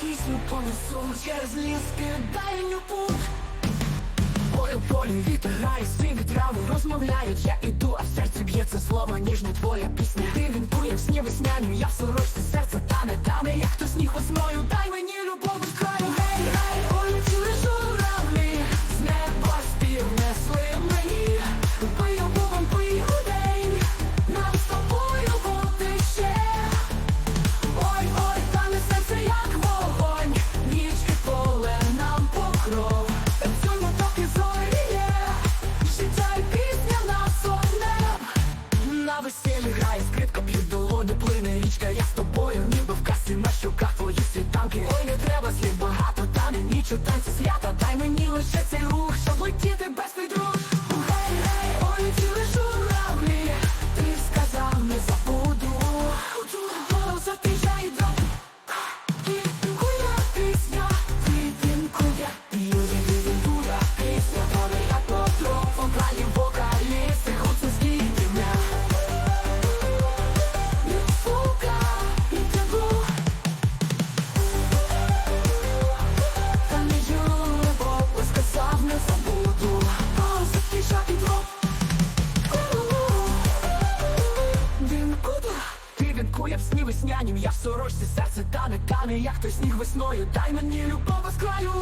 Пісню понесу через ліс, кидаю путь Бою полі вітера і сиві трави я іду, а в серці б'ється слово, ніжне твоя пісня. Ти вінкує в сні весняні, я в сорочці was just Тому я в сні веснянім, я в сорочці серце тане, тане, як той сніг весною, дай мені любов без краю